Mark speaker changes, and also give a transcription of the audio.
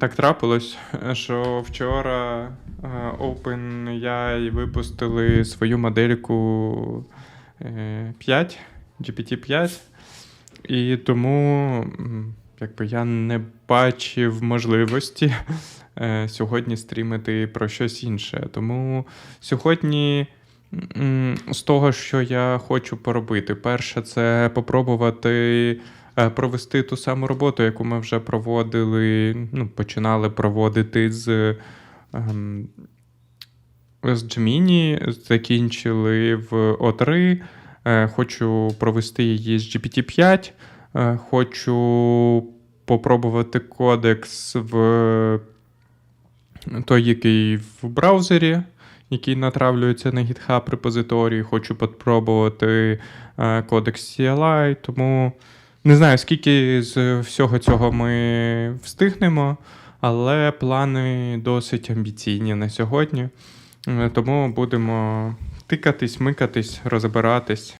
Speaker 1: Так трапилось, що вчора е, OpenAI випустили свою модельку е, 5, GPT-5, і тому якби, я не бачив можливості е, сьогодні стрімити про щось інше. Тому сьогодні з того, що я хочу поробити, перше, це попробувати е, провести ту саму роботу, яку ми вже проводили, ну, починали проводити з. ем, з Gemini, закінчили в O3. Е, Хочу провести її з GPT-5. Е, Хочу попробувати кодекс в той, який в браузері, який натравлюється на GitHub репозиторії. Хочу попробувати е, кодекс CLI. Тому не знаю, скільки з всього цього ми встигнемо, але плани досить амбіційні на сьогодні. Е, Тому будемо тикатись, микатись, розбиратись.